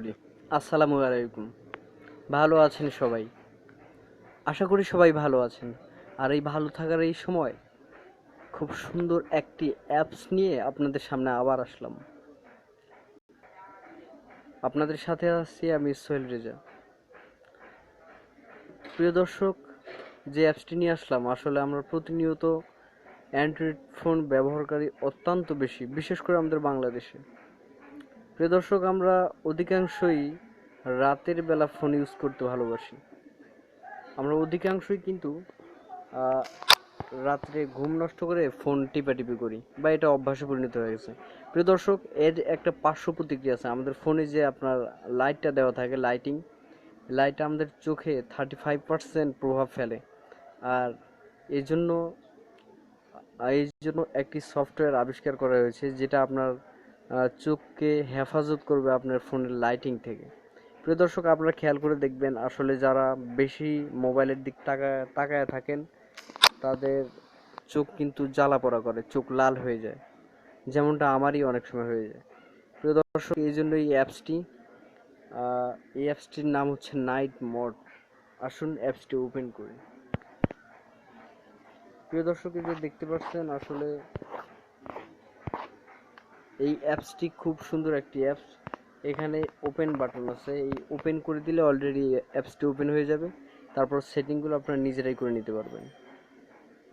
Story আসসালামু আলাইকুম। ভালো আছেন সবাই? আশা করি সবাই ভালো আছেন। আর এই ভালো থাকার এই সময় খুব সুন্দর একটি অ্যাপস নিয়ে আপনাদের সামনে আবার আসলাম। আপনাদের সাথে আছি আমি সোহেল রেজা। প্রিয় দর্শক, যে অ্যাপসটি নিয়ে আসলাম, আসলে আমরা প্রতিনিয়ত অ্যান্ড্রয়েড ফোন ব্যবহারকারী অত্যন্ত বেশি, বিশেষ করে আমাদের বাংলাদেশে। প্রিয় দর্শক, আমরা অধিকাংশই রাতের বেলা ফোন ইউজ করতে ভালোবাসি। আমরা অধিকাংশই কিন্তু রাত্রে ঘুম নষ্ট করে ফোন টিপাটিপি করি বা এটা অভ্যাসে পরিণত হয়ে গেছে। প্রিয় দর্শক, এর একটা পার্শ্ব প্রতিক্রিয়া আছে। আমাদের ফোনে যে আপনার লাইটটা দেওয়া থাকে লাইটিং লাইটটা আমাদের চোখে থার্টি ফাইভ পার্সেন্ট প্রভাব ফেলে। আর এই জন্য এই জন্য একটি সফটওয়্যার আবিষ্কার করা হয়েছে, যেটা আপনার চোখকে হেফাজত করবে আপনার ফোনের লাইটিং থেকে। প্রিয় দর্শক, আপনারা খেয়াল করে দেখবেন, আসলে যারা বেশি মোবাইলের দিক তাকায় তাকায় থাকেন, তাদের চোখ কিন্তু জ্বালা পড়া করে, চোখ লাল হয়ে যায়। যেমনটা আমারই অনেক সময় হয়ে যায়। প্রিয় দর্শক, এই জন্য এই অ্যাপসটি এই অ্যাপসটির নাম হচ্ছে নাইট মোড আসুন অ্যাপসটি ওপেন করি। প্রিয় দর্শক দেখতে পাচ্ছেন, আসলে এই অ্যাপসটি খুব সুন্দর একটি অ্যাপস এখানে ওপেন বাটন আছে। এই ওপেন করে দিলে অলরেডি অ্যাপসটি ওপেন হয়ে যাবে। তারপর সেটিংগুলো আপনারা নিজেরাই করে নিতে পারবেন।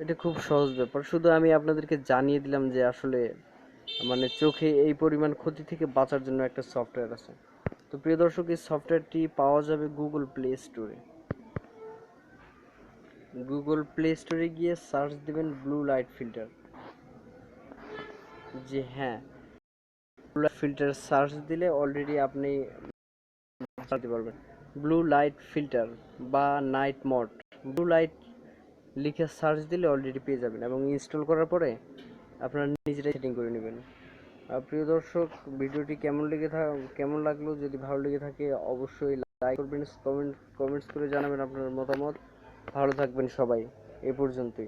এটা খুব সহজ ব্যাপার। শুধু আমি আপনাদেরকে জানিয়ে দিলাম যে আসলে মানে চোখে এই পরিমাণ ক্ষতি থেকে বাঁচার জন্য একটা সফটওয়্যার আছে। তো প্রিয় দর্শক, এই সফটওয়্যারটি পাওয়া যাবে গুগল প্লে স্টোরে গুগল প্লে স্টোরে গিয়ে সার্চ দেবেন ব্লু লাইট ফিল্টার যে হ্যাঁ ফিল্টার সার্চ দিলে অলরেডি আপনি জানতে পারবেন ব্লু লাইট ফিল্টার বা নাইট মোড ব্লু লাইট লিখে সার্চ দিলে অলরেডি পেয়ে যাবেন এবং ইনস্টল করার পরে আপনারা নিজেরাই সেটিং করে নেবেন। আর প্রিয় দর্শক, ভিডিওটি কেমন লেগে থা কেমন লাগল? যদি ভালো লেগে থাকে, অবশ্যই লাইক করবেন কমেন্ট কমেন্টস করে জানাবেন আপনার মতামত। ভালো থাকবেন সবাই। এ পর্যন্তই।